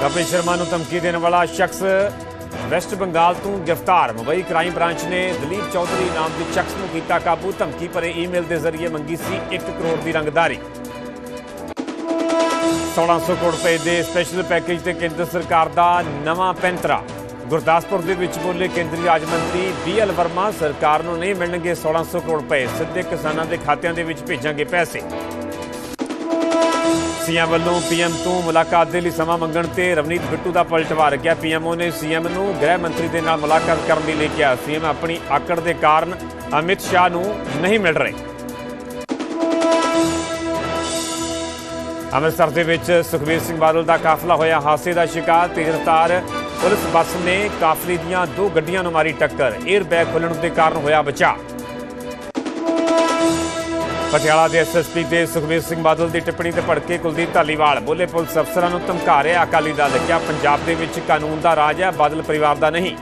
ਕਪਿਲ ਸ਼ਰਮਾ ਨੂੰ ਧਮਕੀ ਦੇਣ ਵਾਲਾ ਸ਼ਖਸ ਵੈਸਟ ਬੰਗਾਲ ਤੋਂ ਗ੍ਰਿਫਤਾਰ। ਮੁੰਬਈ ਕ੍ਰਾਈਮ ਬ੍ਰਾਂਚ ਨੇ ਦਲੀਪ ਚੌਧਰੀ ਨਾਮ ਦੇ ਸ਼ਖਸ ਨੂੰ ਕੀਤਾ ਕਾਬੂ। ਧਮਕੀ ਭਰੇ ਈਮੇਲ ਦੇ ਜ਼ਰੀਏ ਮੰਗੀ ਸੀ 1 ਕਰੋੜ ਦੀ ਰੰਗਦਾਰੀ। 1600 ਕਰੋੜ ਰੁਪਏ ਦੇ ਸਪੈਸ਼ਲ ਪੈਕੇਜ ਤੇ ਕੇਂਦਰ ਸਰਕਾਰ ਦਾ ਨਵਾਂ ਪੈਂਤਰਾ। ਗੁਰਦਾਸਪੁਰ ਦੇ ਵਿੱਚ ਬੋਲੇ ਕੇਂਦਰੀ ਰਾਜ ਮੰਤਰੀ ਬੀਐਲ ਵਰਮਾ, ਸਰਕਾਰ ਨੂੰ ਨਹੀਂ ਮਿਲਣਗੇ 1600 ਕਰੋੜ ਰੁਪਏ। ਸਿੱਧੇ ਕਿਸਾਨਾਂ ਦੇ ਖਾਤਿਆਂ ਦੇ ਵਿੱਚ ਭੇਜਾਂਗੇ ਪੈਸੇ। ਸੀਐਮ ਵੱਲੋਂ ਪੀਐਮ ਤੋਂ ਮੁਲਾਕਾਤ ਦੇ ਲਈ ਸਮਾਂ ਮੰਗਣ ਤੇ ਰਵਨੀਤ ਬਿੱਟੂ ਦਾ ਪਲਟਵਾ ਰੱਖਿਆ ਪੀਐਮਓ ਨੇ ਸੀਐਮ ਨੂੰ ਗ੍ਰਹਿ ਮੰਤਰੀ ਦੇ ਨਾਲ ਮੁਲਾਕਾਤ ਕਰਨ ਲਈ ਲੈ ਕਿਹਾ ਸੀਐਮ ਆਪਣੀ ਆਕੜ ਦੇ ਕਾਰਨ ਅਮਿਤ ਸ਼ਾਹ ਨੂੰ ਨਹੀਂ ਮਿਲ ਰਹੇ। ਅੰਮ੍ਰਿਤਸਰ ਦੇ ਵਿੱਚ ਸੁਖਬੀਰ ਸਿੰਘ ਬਾਦਲ ਦਾ ਕਾਫਲਾ ਹੋਇਆ। ਹਾਦਸੇ ਦਾ ਸ਼ਿਕਾਰ, ਤੇਜ਼ ਰਫ਼ਤਾਰ ਪੁਲਿਸ ਬੱਸ ਨੇ ਕਾਫਲੇ ਦੀਆਂ ਦੋ ਗੱਡੀਆਂ ਨੂੰ ਮਾਰੀ ਟੱਕਰ। 에ਅਰ ਬੈਗ ਖੁੱਲਣ ਦੇ ਕਾਰਨ ਹੋਇਆ ਬਚਾਅ। ਪਟਿਆਲਾ ਦੇ ਐਸਐਸਪੀ ਤੇ ਸੁਖਬੀਰ ਸਿੰਘ ਬਾਦਲ ਦੀ ਟਿੱਪਣੀ ਤੇ ਭੜਕੇ ਕੁਲਦੀਪ ਧਾਲੀਵਾਲ। ਬੋਲੇ ਪੁਲਿਸ ਅਫਸਰਾਂ ਨੂੰ ਧਮਕਾ ਰਿਹਾ ਅਕਾਲੀ ਦਲ, ਕਿਹਾ ਪੰਜਾਬ ਦੇ ਵਿੱਚ ਕਾਨੂੰਨ ਦਾ ਰਾਜ ਹੈ, ਬਾਦਲ ਪਰਿਵਾਰ ਦਾ ਨਹੀਂ।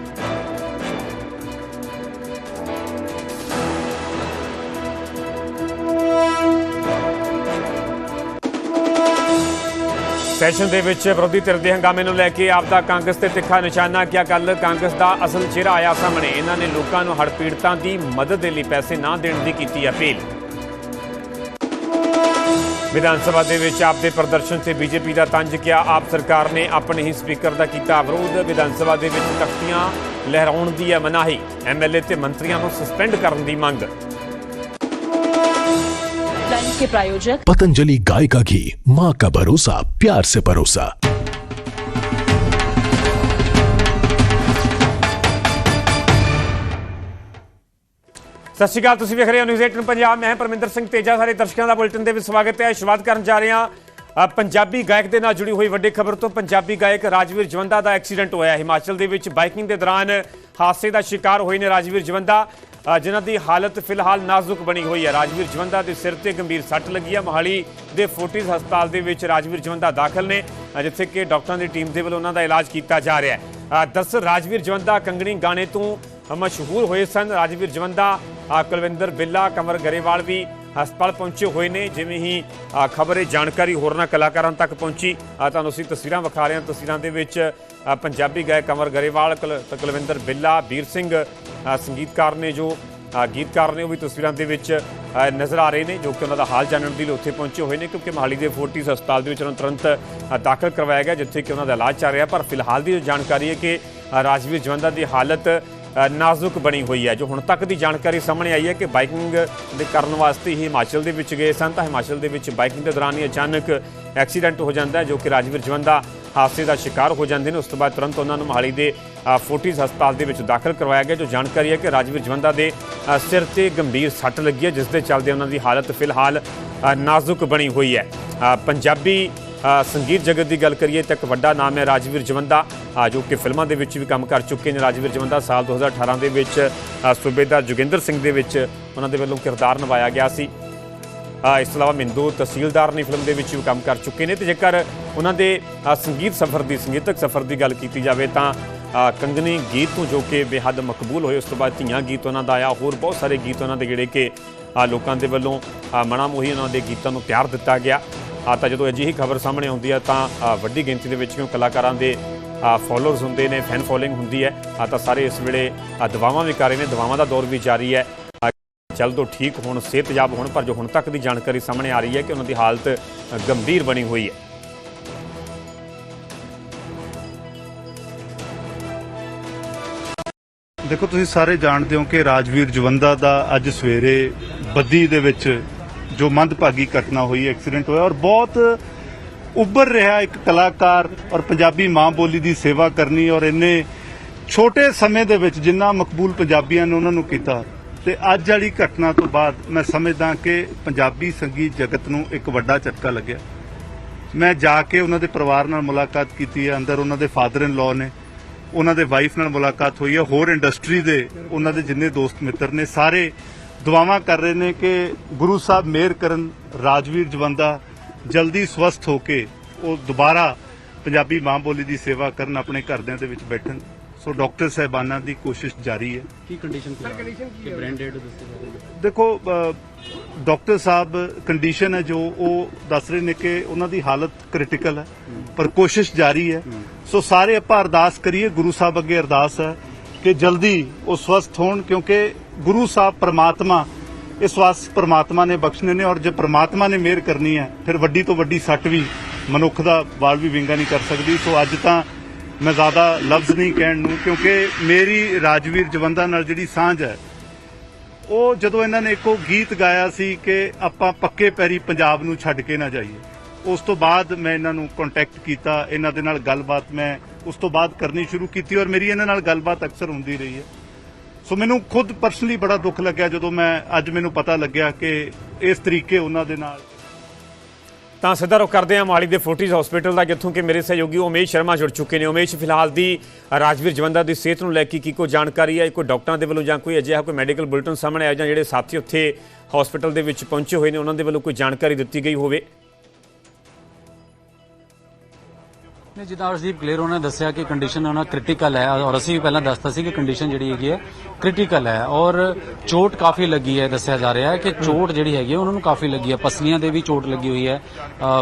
ਸੈਸ਼ਨ ਦੇ ਵਿੱਚ ਵਿਰੋਧੀ ਧਿਰ ਦੇ ਹੰਗਾਮੇ ਨੂੰ ਲੈ ਕੇ ਆਪ ਦਾ ਕਾਂਗਰਸ ਤੇ ਤਿੱਖਾ ਨਿਸ਼ਾਨਾ ਕਿਹਾ ਕੱਲ ਕਾਂਗਰਸ ਦਾ ਅਸਲ ਚਿਹਰਾ ਆਇਆ ਸਾਹਮਣੇ। ਇਹਨਾਂ ਨੇ ਲੋਕਾਂ ਨੂੰ ਹੜ੍ਹ ਪੀੜਤਾਂ ਦੀ ਮਦਦ ਦੇ ਲਈ ਪੈਸੇ ਨਾ ਦੇਣ ਦੀ ਕੀਤੀ ਅਪੀਲ। ਵਿਧਾਨ ਸਭਾ ਦੇ ਵਿੱਚ ਆਪ ਦੇ ਪ੍ਰਦਰਸ਼ਨ ਤੇ ਬੀਜੇਪੀ ਦਾ ਤੰਜ ਕਿਹਾ ਆਪ ਸਰਕਾਰ ਨੇ ਆਪਣੇ ਹੀ ਸਪੀਕਰ ਦਾ ਕੀਤਾ ਵਿਰੋਧ ਵਿਧਾਨ ਸਭਾ ਦੇ ਵਿੱਚ ਤਖਤੀਆਂ ਲਹਿਰਾਉਣ ਦੀ ਹੈ ਮਨਾਹੀ ਐਮਐਲਏ ਤੇ ਮੰਤਰੀਆਂ ਨੂੰ ਸਸਪੈਂਡ ਕਰਨ ਦੀ ਮੰਗ लाइन के प्रायोजक पतंजलि गाय का घी माँ का भरोसा प्यार से परोसा ਸਤਿ ਸ਼੍ਰੀ ਅਕਾਲ ਤੁਸੀਂ ਵੇਖ ਰਹੇ ਹੋ ਨਿਊਜ਼ 18 ਪੰਜਾਬ। ਮੈਂ ਪਰਮਿੰਦਰ ਸਿੰਘ ਤੇਜਾ। ਸਾਰੇ ਦਰਸ਼ਕਾਂ ਦਾ ਬੁਲੇਟਿਨ ਦੇ ਵਿੱਚ ਸਵਾਗਤ ਹੈ। ਸ਼ੁਰੂਆਤ ਕਰਨ ਜਾ ਰਹੇ ਹਾਂ ਪੰਜਾਬੀ ਗਾਇਕ ਦੇ ਨਾਲ ਜੁੜੀ ਹੋਈ ਵੱਡੀ ਖਬਰ ਤੋਂ। ਪੰਜਾਬੀ ਗਾਇਕ ਰਾਜਵੀਰ ਜਵੰਦਾ ਦਾ ਐਕਸੀਡੈਂਟ ਹੋਇਆ ਹਿਮਾਚਲ ਦੇ ਵਿੱਚ ਬਾਈਕਿੰਗ ਦੇ ਦੌਰਾਨ ਹਾਦਸੇ ਦਾ ਸ਼ਿਕਾਰ ਹੋਏ ਨੇ ਰਾਜਵੀਰ ਜਵੰਦਾ। ਜਿਨ੍ਹਾਂ ਦੀ ਹਾਲਤ ਫਿਲਹਾਲ ਨਾਜ਼ੁਕ ਬਣੀ ਹੋਈ ਹੈ। ਰਾਜਵੀਰ ਜਵੰਦਾ ਦੇ ਸਿਰ ਤੇ ਗੰਭੀਰ ਸੱਟ ਲੱਗੀ ਹੈ। ਮੋਹਾਲੀ ਦੇ ਫੋਰਟਿਸ ਹਸਪਤਾਲ ਦੇ ਵਿੱਚ ਰਾਜਵੀਰ ਜਵੰਦਾ ਦਾਖਲ ਨੇ ਜਿੱਥੇ ਕਿ ਡਾਕਟਰਾਂ ਦੀ ਟੀਮ ਦੇ ਵੱਲੋਂ ਉਹਨਾਂ ਦਾ ਇਲਾਜ ਕੀਤਾ ਜਾ ਰਿਹਾ ਹੈ। ਅ, ਦਰਅਸਲ ਰਾਜਵੀਰ ਜਵੰਦਾ ਕੰਗਣੀ ਗਾਣੇ ਤੋਂ ਮਸ਼ਹੂਰ ਹੋਏ ਸਨ। ਰਾਜਵੀਰ ਜਵੰਦਾ ਕੁਲਵਿੰਦਰ ਬਿੱਲਾ ਕਮਰ ਗਰੇਵਾਲ ਵੀ ਹਸਪਤਾਲ ਪਹੁੰਚੇ ਹੋਏ ਨੇ, ਜਿਵੇਂ ਹੀ ਖਬਰੇ ਜਾਣਕਾਰੀ ਹੋਰਨਾਂ ਕਲਾਕਾਰਾਂ ਤੱਕ ਪਹੁੰਚੀ ਤੁਹਾਨੂੰ ਅਸੀਂ ਤਸਵੀਰਾਂ ਵਿਖਾ ਰਹੇ ਹਾਂ। ਤਸਵੀਰਾਂ ਦੇ ਵਿੱਚ ਪੰਜਾਬੀ ਗਾਇਕ ਕਮਰ ਗਰੇਵਾਲ, ਕੁਲ- ਕੁਲਵਿੰਦਰ ਬਿੱਲਾ, ਵੀਰ ਸਿੰਘ ਸੰਗੀਤਕਾਰ ਨੇ ਜੋ ਗੀਤਕਾਰ ਨੇ, ਉਹ ਵੀ ਤਸਵੀਰਾਂ ਦੇ ਵਿੱਚ ਨਜ਼ਰ ਆ ਰਹੇ ਨੇ, ਜੋ ਕਿ ਉਹਨਾਂ ਦਾ ਹਾਲ ਜਾਣਨ ਦੇ ਲਈ ਉੱਥੇ ਪਹੁੰਚੇ ਹੋਏ ਨੇ, ਕਿਉਂਕਿ ਮੋਹਾਲੀ ਦੇ ਫੋਰਟਿਸ ਹਸਪਤਾਲ ਦੇ ਵਿੱਚ ਉਹਨਾਂ ਨੂੰ ਤੁਰੰਤ ਦਾਖਲ ਕਰਵਾਇਆ ਗਿਆ, ਜਿੱਥੇ ਕਿ ਉਹਨਾਂ ਦਾ ਇਲਾਜ ਚੱਲ ਰਿਹਾ, ਪਰ ਫਿਲਹਾਲ ਦੀ ਜੋ ਜਾਣਕਾਰੀ ਹੈ ਕਿ ਰਾਜਵੀਰ ਜਵੰਦਾ ਦੀ ਹਾਲਤ ਨਾਜ਼ੁਕ ਬਣੀ ਹੋਈ ਹੈ ਜੋ ਹੁਣ ਤੱਕ ਦੀ ਜਾਣਕਾਰੀ ਸਾਹਮਣੇ ਆਈ ਹੈ ਕਿ ਬਾਈਕਿੰਗ ਦੇ ਕਰਨ ਵਾਸਤੇ ਹੀ ਹਿਮਾਚਲ ਦੇ ਵਿੱਚ ਗਏ ਸਨ ਤਾਂ ਹਿਮਾਚਲ ਦੇ ਵਿੱਚ ਬਾਈਕਿੰਗ ਦੇ ਦੌਰਾਨ ਹੀ ਅਚਾਨਕ ਐਕਸੀਡੈਂਟ ਹੋ ਜਾਂਦਾ ਹੈ ਜੋ ਕਿ ਰਾਜਵੀਰ ਜਵੰਦਾ ਹਾਦਸੇ ਦਾ ਸ਼ਿਕਾਰ ਹੋ ਜਾਂਦੇ ਨੇ। ਉਸ ਤੋਂ ਬਾਅਦ ਤੁਰੰਤ ਉਹਨਾਂ ਨੂੰ ਮੋਹਾਲੀ ਦੇ ਅ, ਫੋਰਟਿਸ ਹਸਪਤਾਲ ਦੇ ਵਿੱਚ ਦਾਖਲ ਕਰਵਾਇਆ ਗਿਆ ਜੋ ਜਾਣਕਾਰੀ ਹੈ ਕਿ ਰਾਜਵੀਰ ਜਵੰਦਾ ਦੇ ਸਿਰ ਤੇ ਗੰਭੀਰ ਸੱਟ ਲੱਗੀ ਹੈ ਜਿਸ ਦੇ ਚੱਲਦੇ ਉਹਨਾਂ ਦੀ ਹਾਲਤ ਫਿਲਹਾਲ ਨਾਜ਼ੁਕ ਬਣੀ ਹੋਈ ਹੈ। ਪੰਜਾਬੀ ਸੰਗੀਤ ਜਗਤ ਦੀ ਗੱਲ ਕਰੀਏ ਤਾਂ ਇੱਕ ਵੱਡਾ ਨਾਮ ਹੈ ਰਾਜਵੀਰ ਜਵੰਦਾ। ਜੋ ਕਿ ਫਿਲਮਾਂ ਦੇ ਵਿੱਚ ਵੀ ਕੰਮ ਕਰ ਚੁੱਕੇ ਨੇ। ਰਾਜਵੀਰ ਜਵੰਦਾ ਸਾਲ 2018 ਦੇ ਵਿੱਚ ਸੂਬੇਦਾਰ ਜੋਗਿੰਦਰ ਸਿੰਘ ਦੇ ਵਿੱਚ ਉਹਨਾਂ ਦੇ ਵੱਲੋਂ ਕਿਰਦਾਰ ਨਿਭਾਇਆ ਗਿਆ ਸੀ। ਇਸ ਤੋਂ ਇਲਾਵਾ ਮਿੰਦੂ ਤਹਿਸੀਲਦਾਰ ਨੇ ਫਿਲਮ ਦੇ ਵਿੱਚ ਵੀ ਕੰਮ ਕਰ ਚੁੱਕੇ ਨੇ ਤੇ ਜੇਕਰ ਉਹਨਾਂ ਦੇ ਸੰਗੀਤ ਸਫ਼ਰ ਦੀ ਸੰਗੀਤਕ ਸਫ਼ਰ ਦੀ ਗੱਲ ਕੀਤੀ ਜਾਵੇ ਤਾਂ ਕੰਗਨੀ ਗੀਤ ਤੋਂ ਜੋ ਕਿ ਬੇਹੱਦ ਮਕਬੂਲ ਹੋਏ ਉਸ ਤੋਂ ਬਾਅਦ ਧੀਆਂ ਗੀਤ ਉਹਨਾਂ ਦਾ ਆਇਆ। ਹੋਰ ਬਹੁਤ ਸਾਰੇ ਗੀਤ ਉਹਨਾਂ ਦੇ ਜਿਹੜੇ ਕਿ ਲੋਕਾਂ ਦੇ ਵੱਲੋਂ ਅ, ਮਣਾ ਮੋਹੀ ਉਹਨਾਂ ਦੇ ਗੀਤਾਂ ਨੂੰ ਪਿਆਰ ਦਿੱਤਾ ਗਿਆ। ਆ ਤਾਂ ਜਦੋਂ ਅਜਿਹੀ ਖਬਰ ਸਾਹਮਣੇ ਆਉਂਦੀ ਹੈ ਤਾਂ ਵੱਡੀ ਗਿਣਤੀ ਦੇ ਵਿੱਚ ਕਿਉਂ ਕਲਾਕਾਰਾਂ ਦੇ ਫਾਲੋਅਰਸ ਹੁੰਦੇ ਨੇ ਫੈਨ ਫੋਲੋਇੰਗ ਹੁੰਦੀ ਹੈ। ਆ ਤਾਂ ਸਾਰੇ ਇਸ ਵੇਲੇ ਦਵਾਵਾਂ ਵੀ ਕਰ ਰਹੇ ਨੇ, ਦਵਾਵਾਂ ਦਾ ਦੌਰ ਵੀ ਜਾਰੀ ਹੈ। ਜਲਦ ਉਹ ਠੀਕ ਹੋਣ, ਸਿਹਤਯਾਬ ਹੋਣ, ਪਰ ਜੋ ਹੁਣ ਤੱਕ ਦੀ ਜਾਣਕਾਰੀ ਸਾਹਮਣੇ ਆ ਰਹੀ ਹੈ ਕਿ ਉਹਨਾਂ ਦੀ ਹਾਲਤ ਗੰਭੀਰ ਬਣੀ ਹੋਈ ਹੈ। ਦੇਖੋ, ਤੁਸੀਂ ਸਾਰੇ ਜਾਣਦੇ ਹੋ ਕਿ ਰਾਜਵੀਰ ਜਵੰਦਾ ਦਾ ਅੱਜ ਸਵੇਰੇ ਬੱਦੀ ਦੇ ਵਿੱਚ ਜੋ ਮੰਦਭਾਗੀ ਘਟਨਾ ਹੋਈ ਐਕਸੀਡੈਂਟ ਹੋਇਆ ਔਰ ਬਹੁਤ ਉੱਭਰ ਰਿਹਾ ਇੱਕ ਕਲਾਕਾਰ ਔਰ ਪੰਜਾਬੀ ਮਾਂ ਬੋਲੀ ਦੀ ਸੇਵਾ ਕਰਨੀ ਔਰ ਇੰਨੇ ਛੋਟੇ ਸਮੇਂ ਦੇ ਵਿੱਚ ਜਿੰਨਾ ਮਕਬੂਲ ਪੰਜਾਬੀਆਂ ਨੇ ਉਹਨਾਂ ਨੂੰ ਕੀਤਾ। ਤੇ ਅੱਜ ਵਾਲੀ ਘਟਨਾ ਤੋਂ ਬਾਅਦ ਮੈਂ ਸਮਝਦਾ ਕਿ ਪੰਜਾਬੀ ਸੰਗੀਤ ਜਗਤ ਨੂੰ ਇੱਕ ਵੱਡਾ ਝਟਕਾ ਲੱਗਿਆ। ਮੈਂ ਜਾ ਕੇ ਉਹਨਾਂ ਦੇ ਪਰਿਵਾਰ ਨਾਲ ਮੁਲਾਕਾਤ ਕੀਤੀ ਹੈ, ਅੰਦਰ ਉਹਨਾਂ ਦੇ ਫਾਦਰ ਇਨ ਲਾਅ ਨੇ, ਉਹਨਾਂ ਦੇ ਵਾਈਫ ਨਾਲ ਮੁਲਾਕਾਤ ਹੋਈ ਹੈ, ਹੋਰ ਇੰਡਸਟਰੀ ਦੇ ਉਹਨਾਂ ਦੇ ਜਿੰਨੇ ਦੋਸਤ ਮਿੱਤਰ ਨੇ, ਸਾਰੇ ਦੁਆਵਾਂ ਕਰ ਰਹੇ ਨੇ ਕਿ ਗੁਰੂ ਸਾਹਿਬ ਮਿਹਰ ਕਰਨ ਰਾਜਵੀਰ ਜਵੰਦਾ ਜਲਦੀ ਸਵਸਥ ਹੋ ਕੇ ਉਹ ਦੁਬਾਰਾ ਪੰਜਾਬੀ ਮਾਂ ਬੋਲੀ ਦੀ ਸੇਵਾ ਕਰਨ ਆਪਣੇ ਘਰਦਿਆਂ ਦੇ ਵਿੱਚ ਬੈਠਣ। ਸੋ ਡਾਕਟਰ ਸਾਹਿਬਾਨਾਂ ਦੀ ਕੋਸ਼ਿਸ਼ ਜਾਰੀ ਹੈ। ਕੀ ਕੰਡੀਸ਼ਨ ਕੀ ਕਿ ਬ੍ਰੇਨ ਡੈਡ ਦੱਸੇ ਜਾ। ਰਹੇ ਨੇ ਦੇਖੋ ਡਾਕਟਰ ਸਾਹਿਬ ਕੰਡੀਸ਼ਨ ਹੈ ਜੋ ਉਹ ਦੱਸ ਰਹੇ ਨੇ ਕਿ ਉਹਨਾਂ ਦੀ ਹਾਲਤ ਕ੍ਰਿਟੀਕਲ ਹੈ ਪਰ ਕੋਸ਼ਿਸ਼ ਜਾਰੀ ਹੈ। ਸੋ ਸਾਰੇ ਆਪਾਂ ਅਰਦਾਸ ਕਰੀਏ ਗੁਰੂ ਸਾਹਿਬ ਅੱਗੇ ਅਰਦਾਸ ਹੈ ਕਿ ਜਲਦੀ ਉਹ ਸਵਸਥ ਹੋਣ ਕਿਉਂਕਿ ਗੁਰੂ ਸਾਹਿਬ ਪ੍ਰਮਾਤਮਾ, ਇਸ ਵਾਸ ਪ੍ਰਮਾਤਮਾ ਨੇ ਬਖਸ਼ਣੇ ਨੇ ਔਰ ਜੇ ਪ੍ਰਮਾਤਮਾ ਨੇ ਮਿਹਰ ਕਰਨੀ ਹੈ, ਫਿਰ ਵੱਡੀ ਤੋਂ ਵੱਡੀ ਸੱਟ ਵੀ ਮਨੁੱਖ ਦਾ ਵਾਲ ਵੀ ਵਿੰਗਾ ਨਹੀਂ ਕਰ ਸਕਦੀ। ਸੋ ਅੱਜ ਤਾਂ ਮੈਂ ਜ਼ਿਆਦਾ ਲਫ਼ਜ਼ ਨਹੀਂ ਕਹਿਣ ਨੂੰ, ਕਿਉਂਕਿ ਮੇਰੀ ਰਾਜਵੀਰ ਜਵੰਦਾ ਨਾਲ ਜਿਹੜੀ ਸਾਂਝ ਹੈ, ਉਹ ਜਦੋਂ ਇਹਨਾਂ ਨੇ ਇੱਕੋ ਗੀਤ ਗਾਇਆ ਸੀ ਕਿ ਆਪਾਂ ਪੱਕੇ ਪੈਰੀ ਪੰਜਾਬ ਨੂੰ ਛੱਡ ਕੇ ਨਾ ਜਾਈਏ, ਉਸ ਤੋਂ ਬਾਅਦ ਮੈਂ ਇਹਨਾਂ ਨੂੰ ਕੰਟੈਕਟ ਕੀਤਾ, ਇਹਨਾਂ ਦੇ ਨਾਲ ਗੱਲਬਾਤ ਮੈਂ ਉਸ ਤੋਂ ਬਾਅਦ ਕਰਨੀ ਸ਼ੁਰੂ ਕੀਤੀ ਔਰ ਮੇਰੀ ਇਹਨਾਂ ਨਾਲ ਗੱਲਬਾਤ ਅਕਸਰ ਹੁੰਦੀ ਰਹੀ ਹੈ। ਸੋ ਮੈਨੂੰ ਖੁਦ ਪਰਸਨਲੀ ਬੜਾ ਦੁੱਖ ਲੱਗਿਆ ਜਦੋਂ ਮੈਂ, ਅੱਜ ਮੈਨੂੰ ਪਤਾ ਲੱਗਿਆ ਕਿ ਇਸ ਤਰੀਕੇ ਉਹਨਾਂ ਦੇ ਨਾਲ ਤਾਂ ਸਿੱਧਾ ਰੁਕ ਕਰਦੇ ਹਾਂ ਮਾਲੀ ਦੇ ਫੋਰਟਿਸ ਹਸਪੀਟਲ ਦਾ, ਜਿੱਥੋਂ ਕਿ ਮੇਰੇ ਸਹਿਯੋਗੀ ਉਮੇਸ਼ ਸ਼ਰਮਾ ਜੁੜ ਚੁੱਕੇ ਨੇ। ਉਮੇਸ਼, ਫਿਲਹਾਲ ਦੀ ਰਾਜਵੀਰ ਜਵੰਦਾ ਦੀ ਸਿਹਤ ਨੂੰ ਲੈ ਕੇ ਕੀ ਕੋਈ ਜਾਣਕਾਰੀ ਹੈ? ਕੋਈ ਡਾਕਟਰਾਂ ਦੇ ਵੱਲੋਂ ਜਾਂ ਕੋਈ ਅਜਿਹਾ ਕੋਈ ਮੈਡੀਕਲ ਬੁਲੇਟਿਨ ਸਾਹਮਣੇ ਆਇਆ ਜਾਂ ਜਿਹੜੇ ਸਾਥੀ ਉੱਥੇ ਹਸਪੀਟਲ ਦੇ ਵਿੱਚ ਪਹੁੰਚੇ ਹੋਏ ਨੇ, ਉਹਨਾਂ ਦੇ ਵੱਲੋਂ ਕੋਈ ਜਾਣਕਾਰੀ ਦਿੱਤੀ ਗਈ ਹੋਵੇ? ਨੇ ਜਿੱਦਾਂ ਅਰਸ਼ਦੀਪ ਕਲੀਅਰ ਉਹਨਾਂ ਨੇ ਦੱਸਿਆ ਕਿ ਕੰਡੀਸ਼ਨ ਉਹਨਾਂ ਕ੍ਰਿਟੀਕਲ ਹੈ ਔਰ ਅਸੀਂ ਵੀ ਪਹਿਲਾਂ ਦੱਸਤਾ ਸੀ ਕਿ ਕੰਡੀਸ਼ਨ ਜਿਹੜੀ ਹੈਗੀ ਹੈ ਕ੍ਰਿਟੀਕਲ ਹੈ ਔਰ ਚੋਟ ਕਾਫੀ ਲੱਗੀ ਹੈ, ਦੱਸਿਆ ਜਾ ਰਿਹਾ ਹੈ ਕਿ ਚੋਟ ਜਿਹੜੀ ਹੈਗੀ ਹੈ, ਉਹਨਾਂ ਨੂੰ ਕਾਫੀ ਲੱਗੀ ਹੈ। ਪਸਲੀਆਂ ਦੇ ਵੀ ਚੋਟ ਲੱਗੀ ਹੋਈ ਹੈ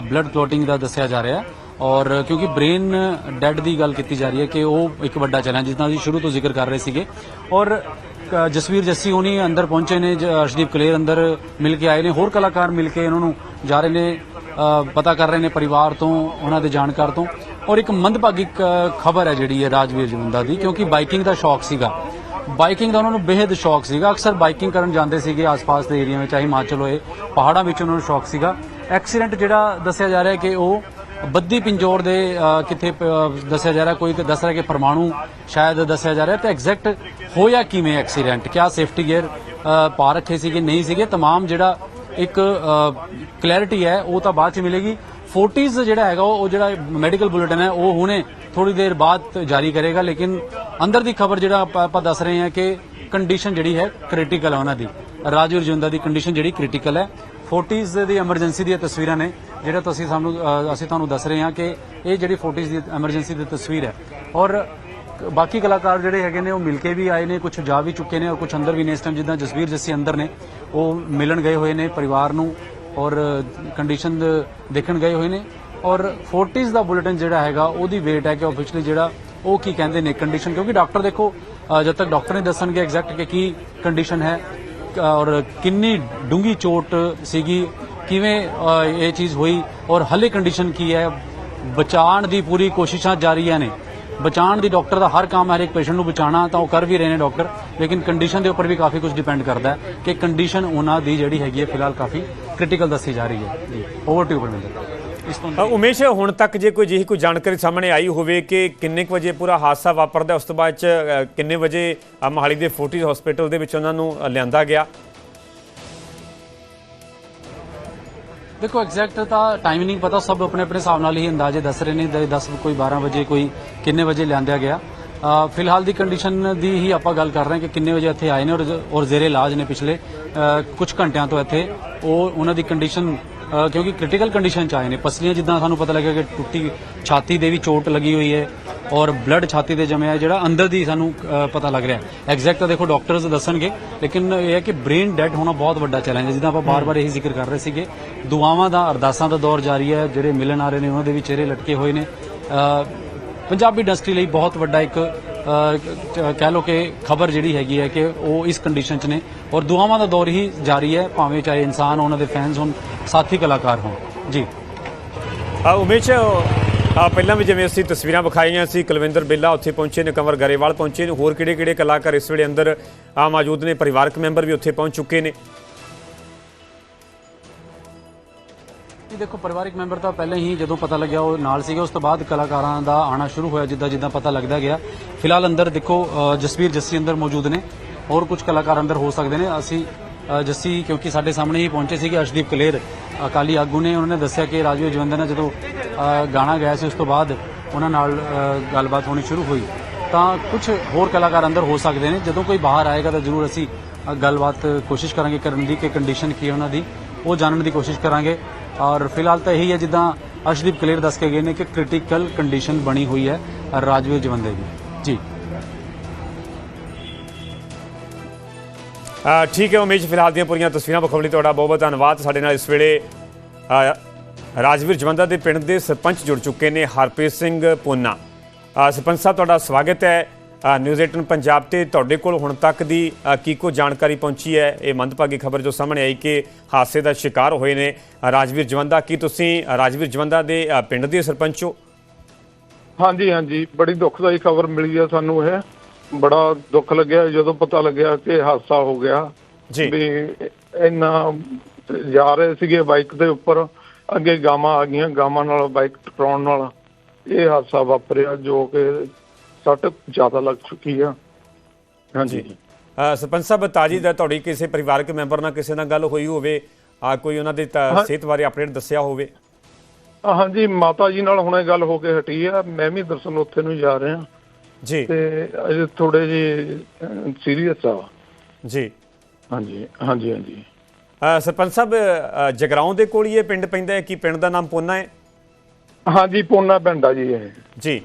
ਬਲੱਡ ਕਲੋਟਿੰਗ ਦਾ ਦੱਸਿਆ ਜਾ ਰਿਹਾ ਹੈ ਔਰ ਕਿਉਂਕਿ ਬ੍ਰੇਨ ਡੈਡ ਦੀ ਗੱਲ ਕੀਤੀ ਜਾ ਰਹੀ ਹੈ ਕਿ ਉਹ ਇੱਕ ਵੱਡਾ ਚੈਲੰਜ ਜਿੱਦਾਂ ਅਸੀਂ ਸ਼ੁਰੂ ਤੋਂ ਜ਼ਿਕਰ ਕਰ ਰਹੇ ਸੀਗੇ। ਔਰ ਜਸਵੀਰ ਜੱਸੀ ਹੁਣੀ ਅੰਦਰ ਪਹੁੰਚੇ ਨੇ, ਜ- ਅਰਸ਼ਦੀਪ ਕਲੇਰ ਅੰਦਰ ਮਿਲ ਕੇ ਆਏ ਨੇ, ਹੋਰ ਕਲਾਕਾਰ ਮਿਲ ਕੇ ਉਹਨਾਂ ਨੂੰ ਜਾ ਰਹੇ ਨੇ ਪਤਾ ਕਰ ਰਹੇ ਨੇ ਪਰਿਵਾਰ ਤੋਂ, ਉਹਨਾਂ ਦੇ ਜਾਣਕਾਰ ਤੋਂ। ਔਰ ਇੱਕ ਮੰਦਭਾਗੀ ਖਬਰ ਹੈ ਜਿਹੜੀ ਹੈ ਰਾਜਵੀਰ ਜਵੰਦਾ ਦੀ, ਕਿਉਂਕਿ ਬਾਈਕਿੰਗ ਦਾ ਸ਼ੌਕ ਸੀਗਾ। ਬਾਈਕਿੰਗ ਦਾ ਉਹਨਾਂ ਨੂੰ ਬੇहद ਸ਼ੌਕ ਸੀਗਾ। ਅਕਸਰ ਬਾਈਕਿੰਗ ਕਰਨ ਜਾਂਦੇ ਸੀਗੇ ਆਸ-ਪਾਸ ਦੇ ਏਰੀਆ ਵਿੱਚ, ਚਾਹੇ ਹਿਮਾਚਲ ਹੋਏ, ਪਹਾੜਾਂ ਵਿੱਚ ਉਹਨਾਂ ਨੂੰ ਸ਼ੌਕ ਸੀਗਾ। ਐਕਸੀਡੈਂਟ ਜਿਹੜਾ ਦੱਸਿਆ ਜਾ ਰਿਹਾ ਕਿ ਉਹ ਬੱਦੀ ਪਿੰਜੋਰ ਦੇ ਕਿਥੇ ਦੱਸਿਆ ਜਾ ਰਿਹਾ, ਕੋਈ ਦੱਸ ਰਿਹਾ ਕਿ ਪਰਮਾਣੂ ਸ਼ਾਇਦ ਦੱਸਿਆ ਜਾ ਰਿਹਾ। ਤੇ ਐਗਜ਼ੈਕਟ ਹੋਇਆ ਕਿਵੇਂ ਐਕਸੀਡੈਂਟ? ਕਿਆ ਸੇਫਟੀ ਗੇਅਰ ਪਾ ਰੱਖੇ ਸੀਗੇ, ਨਹੀਂ ਸੀਗੇ? ਤਮਾਮ ਜਿਹੜਾ ਇੱਕ ਕਲੈਰਿਟੀ ਹੈ, ਉਹ ਤਾਂ ਬਾਅਦ ਚ ਮਿਲੇਗੀ। 40s ਜਿਹੜਾ ਹੈਗਾ ਉਹ ਜਿਹੜਾ ਮੈਡੀਕਲ ਬੁਲੇਟਿਨ ਹੈ, ਉਹ ਹੁਣੇ ਥੋੜੀ ਦੇਰ ਬਾਅਦ ਜਾਰੀ ਕਰੇਗਾ, ਲੇਕਿਨ ਅੰਦਰ ਦੀ ਖਬਰ ਜਿਹੜਾ ਆਪਾਂ ਆਪਾਂ ਦੱਸ ਰਹੇ ਹਾਂ ਕਿ ਕੰਡੀਸ਼ਨ ਜਿਹੜੀ ਹੈ ਕ੍ਰਿਟੀਕਲ ਹੈ ਉਹਨਾਂ ਦੀ। ਰਾਜਵੀਰ ਰਜਿੰਦਾ ਦੀ ਕੰਡੀਸ਼ਨ ਜਿਹੜੀ ਕ੍ਰਿਟੀਕਲ ਹੈ। 40s ਦੀ ਐਮਰਜੈਂਸੀ ਦੀਆਂ ਤਸਵੀਰਾਂ ਨੇ, ਜਿਹੜਾ ਤੁਸੀਂ ਸਾਨੂੰ ਅਸੀਂ ਤੁਹਾਨੂੰ ਦੱਸ ਰਹੇ ਹਾਂ ਕਿ ਇਹ ਜਿਹੜੀ 40s ਦੀ ਐਮਰਜੈਂਸੀ ਦੀ ਤਸਵੀਰ ਹੈ। ਔਰ ਬਾਕੀ ਕਲਾਕਾਰ ਜਿਹੜੇ ਹੈਗੇ ਨੇ, ਉਹ ਮਿਲ ਕੇ ਵੀ ਆਏ ਨੇ ਕੁਝ ਜਾ ਵੀ ਚੁੱਕੇ ਨੇ, ਔਰ ਕੁਝ ਅੰਦਰ ਵੀ ਨੇ ਇਸ ਟਾਈਮ ਜਿੱਦਾਂ ਜਸਵੀਰ ਜੱਸੀ ਅੰਦਰ ਨੇ, ਉਹ ਮਿਲਣ ਗਏ ਹੋਏ ਨੇ, ਪਰਿਵਾਰ ਨੂੰ ਔਰ ਕੰਡੀਸ਼ਨ ਦੇਖਣ ਗਏ ਹੋਏ ਨੇ। ਔਰ 40s ਦਾ ਬੁਲੇਟਿਨ ਜਿਹੜਾ ਹੈਗਾ, ਉਹਦੀ ਵੇਟ ਹੈ ਕਿ ਆਫੀਸ਼ੀਅਲੀ ਜਿਹੜਾ ਉਹ ਕੀ ਕਹਿੰਦੇ ਨੇ ਕੰਡੀਸ਼ਨ ਕਿਉਂਕਿ ਡਾਕਟਰ ਦੇਖੋ ਜਦ ਤੱਕ ਡਾਕਟਰ ਨਹੀਂ ਦੱਸਣਗੇ ਐਗਜ਼ੈਕਟ ਕਿ ਕੀ ਕੰਡੀਸ਼ਨ ਹੈ ਔਰ ਕਿੰਨੀ ਡੂੰਗੀ ਚੋਟ ਸੀਗੀ, ਕਿਵੇਂ ਇਹ ਚੀਜ਼ ਹੋਈ, ਔਰ ਹਲੇ ਕੰਡੀਸ਼ਨ ਕੀ ਹੈ, ਬਚਾਉਣ ਦੀ ਪੂਰੀ ਕੋਸ਼ਿਸ਼ਾਂ ਜਾਰੀਆਂ ਨੇ। ਬਚਾਉਣ ਦੀ ਡਾਕਟਰ ਦਾ ਹਰ ਕੰਮ ਹੈ ਹਰ ਇੱਕ ਪੇਸ਼ੈਂਟ ਨੂੰ ਬਚਾਉਣਾ, ਤਾਂ ਉਹ ਕਰ ਵੀ ਰਹੇ ਨੇ ਡਾਕਟਰ ਲੇਕਿਨ ਕੰਡੀਸ਼ਨ ਦੇ ਉੱਪਰ ਵੀ ਕਾਫੀ ਕੁਝ ਡਿਪੈਂਡ ਕਰਦਾ ਹੈ ਕਿ ਕੰਡੀਸ਼ਨ ਉਹਨਾਂ ਦੀ ਜਿਹੜੀ ਹੈਗੀ ਹੈ, ਫਿਲਹਾਲ ਕਾਫੀ ਕ੍ਰਿਟੀਕਲ ਦੱਸੀ ਜਾ ਰਹੀ ਹੈ। ਜੀ ਓਵਰ ਟੂ ਪਰਮਿੰਦਰ ਇਸ ਤੋਂ ਉਮੇਸ਼ ਹੁਣ ਤੱਕ ਜੇ ਕੋਈ ਜਿਹੀ ਕੋਈ ਜਾਣਕਾਰੀ ਸਾਹਮਣੇ ਆਈ ਹੋਵੇ ਕਿ ਕਿੰਨੇ ਕੁ ਵਜੇ ਪੂਰਾ ਹਾਦਸਾ ਵਾਪਰਦਾ ਉਸ ਤੋਂ ਬਾਅਦ ਚ ਅ, ਕਿੰਨੇ ਵਜੇ ਅ, ਮੋਹਾਲੀ ਦੇ ਫੋਰਟਿਸ ਹਸਪੀਟਲ ਦੇ ਵਿੱਚ ਉਹਨਾਂ ਨੂੰ ਅ, ਲਿਆਂਦਾ ਗਿਆ। ਦੇਖੋ ਐਗਜ਼ੈਕਟ ਤਾਂ ਟਾਈਮ ਨਹੀਂ ਪਤਾ ਸਭ ਆਪਣੇ ਆਪਣੇ ਹਿਸਾਬ ਨਾਲ ਹੀ ਅੰਦਾਜ਼ੇ ਦੱਸ ਰਹੇ ਨੇ 10 ਕੋਈ 12 ਵਜੇ ਕੋਈ ਕਿੰਨੇ ਵਜੇ ਲਿਆਂਦਿਆ ਗਿਆ। ਫਿਲਹਾਲ ਦੀ ਕੰਡੀਸ਼ਨ ਦੀ ਹੀ ਆਪਾਂ ਗੱਲ ਕਰ ਰਹੇ ਹਾਂ ਕਿ ਕਿੰਨੇ ਵਜੇ ਇੱਥੇ ਆਏ ਨੇ ਔਰ ਔਰ ਜ਼ੇਰੇ ਇਲਾਜ ਨੇ ਪਿਛਲੇ ਕੁਝ ਘੰਟਿਆਂ ਤੋਂ ਇੱਥੇ। ਉਹ, ਉਹਨਾਂ ਦੀ ਕੰਡੀਸ਼ਨ ਕਿਉਂਕਿ ਕ੍ਰਿਟੀਕਲ ਕੰਡੀਸ਼ਨ ਚ ਆਏ ਨੇ। ਪਸਲੀਆਂ ਜਿੱਦਾਂ ਸਾਨੂੰ ਪਤਾ ਲੱਗਿਆ ਕਿ ਟੁੱਟੀ ਛਾਤੀ ਦੇ ਵੀ ਚੋਟ ਲੱਗੀ ਹੋਈ ਹੈ ਔਰ ਬਲੱਡ ਛਾਤੀ ਤੇ ਜਮਿਆ ਹੈ, ਜਿਹੜਾ ਅੰਦਰ ਦੀ ਸਾਨੂੰ ਪਤਾ ਲੱਗ ਰਿਹਾ ਐਗਜ਼ੈਕਟ ਤਾਂ ਦੇਖੋ ਡਾਕਟਰਸ ਦੱਸਣਗੇ, ਲੇਕਿਨ ਇਹ ਹੈ ਕਿ ਬ੍ਰੇਨ ਡੈਡ ਹੋਣਾ ਬਹੁਤ ਵੱਡਾ ਚੈਲੰਜ ਹੈ। ਜਿੱਦਾਂ ਆਪਾਂ ਬਾਰ-ਬਾਰ ਇਹੀ ਜ਼ਿਕਰ ਕਰ ਰਹੇ ਸੀਗੇ, ਦੁਆਵਾਂ ਦਾ ਅਰਦਾਸਾਂ ਦਾ ਦੌਰ ਜਾਰੀ ਹੈ, ਜਿਹੜੇ ਮਿਲਣ ਆ ਰਹੇ ਨੇ, ਉਹਨਾਂ ਦੇ ਵੀ ਚਿਹਰੇ ਲਟਕੇ ਹੋਏ ਨੇ। ਪੰਜਾਬੀ ਇੰਡਸਟਰੀ ਲਈ ਬਹੁਤ ਵੱਡਾ ਇੱਕ ਕ- ਕਹਿ ਲਓ ਕਿ ਖਬਰ ਜਿਹੜੀ ਹੈਗੀ ਹੈ ਕਿ ਉਹ ਇਸ ਕੰਡੀਸ਼ਨ 'ਚ ਨੇ। ਔਰ ਦੁਆਵਾਂ ਦਾ ਦੌਰ ਹੀ ਜਾਰੀ ਹੈ ਭਾਵੇਂ ਚਾਹੇ ਇਨਸਾਨ ਉਹਨਾਂ ਦੇ ਫੈਨਸ ਹੋਣ ਸਾਥੀ ਕਲਾਕਾਰ ਹੋਣ। ਜੀ। ਅ, ਉਮੇਸ਼ ਅ, ਪਹਿਲਾਂ ਵੀ ਜਿਵੇਂ ਅਸੀਂ ਤਸਵੀਰਾਂ ਵਿਖਾਈਆਂ ਸੀ ਕੁਲਵਿੰਦਰ ਬਿੱਲਾ ਉੱਥੇ ਪਹੁੰਚੇ ਨੇ ਕੰਵਰ ਗਰੇਵਾਲ ਪਹੁੰਚੇ ਨੇ ਹੋਰ ਕਿਹੜੇ ਕਿਹੜੇ ਕਲਾਕਾਰ ਇਸ ਵੇਲੇ ਅੰਦਰ ਆ ਮੌਜੂਦ ਨੇ ਪਰਿਵਾਰਕ ਮੈਂਬਰ ਵੀ ਉੱਥੇ ਪਹੁੰਚ ਚੁੱਕੇ ਨੇ। ਜੀ ਦੇਖੋ, ਪਰਿਵਾਰਿਕ ਮੈਂਬਰ ਤਾਂ ਪਹਿਲਾਂ ਹੀ ਜਦੋਂ ਪਤਾ ਲੱਗਿਆ ਉਹ ਨਾਲ ਸੀਗੇ, ਉਸ ਤੋਂ ਬਾਅਦ ਕਲਾਕਾਰਾਂ ਦਾ ਆਣਾ ਸ਼ੁਰੂ ਹੋਇਆ, ਜਿੱਦਾਂ ਜਿੱਦਾਂ ਪਤਾ ਲੱਗਦਾ ਗਿਆ। ਫਿਲਹਾਲ ਅੰਦਰ ਦੇਖੋ ਜਸਵੀਰ ਜੱਸੀ ਅੰਦਰ ਮੌਜੂਦ ਨੇ। ਹੋਰ ਕੁਝ ਕਲਾਕਾਰ ਅੰਦਰ ਹੋ ਸਕਦੇ ਨੇ। ਅਸੀਂ ਜੱਸੀ ਕਿਉਂਕਿ ਸਾਡੇ ਸਾਹਮਣੇ ਹੀ ਪਹੁੰਚੇ ਸੀਗੇ, ਅਰਸ਼ਦੀਪ ਕਲੇਰ, ਅਕਾਲੀ ਆਗੂ ਨੇ। ਉਹਨਾਂ ਨੇ ਦੱਸਿਆ ਕਿ ਰਾਜਵੀਰ ਜਵੰਦਰ ਨੇ ਜਦੋਂ ਗਾਣਾ ਗਾਇਆ ਸੀ, ਉਸ ਤੋਂ ਬਾਅਦ ਉਹਨਾਂ ਨਾਲ ਗੱਲਬਾਤ ਹੋਣੀ ਸ਼ੁਰੂ ਹੋਈ। ਤਾਂ ਕੁਝ ਹੋਰ ਕਲਾਕਾਰ ਅੰਦਰ ਹੋ ਸਕਦੇ ਨੇ। ਜਦੋਂ ਕੋਈ ਬਾਹਰ ਆਏਗਾ ਤਾਂ ਜ਼ਰੂਰ ਅਸੀਂ ਗੱਲਬਾਤ ਕੋਸ਼ਿਸ਼ ਕਰਾਂਗੇ, ਕਰਨ ਦੀ ਕਿ ਕੰਡੀਸ਼ਨ ਕੀ ਹੈ ਉਹਨਾਂ ਦੀ, ਉਹ ਜਾਣਨ ਦੀ ਕੋਸ਼ਿਸ਼ ਕਰਾਂਗੇ। ਔਰ ਫਿਲਹਾਲ ਤਾਂ ਇਹੀ ਹੈ ਜਿੱਦਾਂ ਅਸ਼ਦੀਪ ਕਲੀਅਰ ਦੱਸ ਕੇ ਗਏ ਨੇ ਕਿ ਕ੍ਰਿਟੀਕਲ ਕੰਡੀਸ਼ਨ ਬਣੀ ਹੋਈ ਹੈ ਰਾਜਵੀਰ ਜਵੰਦੇ ਦੀ। ਜੀ। ਠੀਕ ਹੈ ਉਮੇਸ਼ ਫਿਲਹਾਲ ਦੀਆਂ ਪੂਰੀਆਂ ਤਸਵੀਰਾਂ ਵਿਖਾਉਣ ਲਈ ਤੁਹਾਡਾ ਬਹੁਤ ਬਹੁਤ ਧੰਨਵਾਦ। ਸਾਡੇ ਨਾਲ ਇਸ ਵੇਲੇ ਰਾਜਵੀਰ ਜਵੰਦਾ ਦੇ ਪਿੰਡ ਦੇ ਸਰਪੰਚ ਜੁੜ ਚੁੱਕੇ ਨੇ ਹਰਪ੍ਰੀਤ ਸਿੰਘ ਪੋਨਾ। ਸਰਪੰਚ ਸਾਹਿਬ, ਤੁਹਾਡਾ ਸਵਾਗਤ ਹੈ। ਨਿਊਜ਼ 18 ਪੰਜਾਬ ਤੇ ਤੁਹਾਡੇ ਕੋਲ ਹੁਣ ਤੱਕ ਦੀ ਕੀ ਕੋ ਜਾਣਕਾਰੀ ਪਹੁੰਚੀ ਹੈ? ਇਹ ਮੰਦਭਾਗੀ ਖਬਰ ਜੋ ਸਾਹਮਣੇ ਆਈ ਕਿ ਹਾਦਸੇ ਦਾ ਸ਼ਿਕਾਰ ਹੋਏ ਨੇ। ਰਾਜਵੀਰ ਜਵੰਦਾ ਕੀ ਤੁਸੀਂ ਰਾਜਵੀਰ ਜਵੰਦਾ ਦੇ ਪਿੰਡ ਦੇ ਸਰਪੰਚ ਹੋ? ਹਾਂਜੀ ਹਾਂਜੀ। ਬੜੀ ਦੁਖਦਾਈ ਖਬਰ ਮਿਲੀ ਆ ਸਾਨੂੰ ਇਹ। ਬੜਾ ਦੁੱਖ ਲੱਗਿਆ। ਜਦੋਂ ਪਤਾ ਲੱਗਿਆ ਕਿ ਹਾਦਸਾ ਹੋ ਗਿਆ ਜੀ। ਵੀ ਇੰਨਾ ਜਾ ਰਹੇ ਸੀਗੇ ਬਾਈਕ ਦੇ ਉੱਪਰ। ਅੱਗੇ ਗਾਵਾਂ ਆ ਗਈਆਂ। ਗਾਵਾਂ ਨਾਲ ਬਾਈਕ ਟਕਰਾਉਣ ਨਾਲ ਇਹ ਹਾਦਸਾ ਵਾਪਰਿਆ ਜੋ ਕਿ ਸੱਟ ਜ਼ਿਆਦਾ ਲੱਗ ਚੁੱਕੀ ਆ। ਹਾਂਜੀ। ਸਰਪੰਚ ਸਾਹਿਬ ਤਾਜੀ ਦਾ ਤੁਹਾਡੀ ਕਿਸੇ ਪਰਿਵਾਰਕ ਮੈਂਬਰ ਨਾਲ ਕਿਸੇ ਨਾਲ ਗੱਲ ਹੋਈ ਹੋਵੇ ਆ ਕੋਈ ਉਹਨਾਂ ਦੇ। ਸਿਹਤ ਬਾਰੇ ਅਪਡੇਟ ਦੱਸਿਆ ਹੋਵੇ? ਹਾਂਜੀ ਮਾਤਾ ਜੀ ਨਾਲ ਹੁਣੇ ਗੱਲ ਹੋ ਕੇ ਹਟੀ ਆ। ਮੈਂ ਵੀ ਦਰਸ਼ਨ ਉੱਥੇ ਨੂੰ ਜਾ ਰਿਹਾ। ਜੀ। ਤੇ ਅਜੇ ਥੋੜੇ ਜੀ ਸੀਰੀਅਸ ਆ। ਜੀ। ਹਾਂਜੀ ਹਾਂਜੀ ਹਾਂਜੀ। ਸਰਪੰਚ ਸਾਹਿਬ ਜਗਰਾਉਂ ਦੇ ਕੋਲ ਹੀ ਇਹ ਪਿੰਡ ਪੈਂਦਾ ਹੈ ਕਿ ਪਿੰਡ ਦਾ ਨਾਮ ਪੋਨਾ ਹੈ? ਹਾਂਜੀ ਪੋਨਾ ਪਿੰਡ ਆ ਜੀ ਇਹ। ਜੀ।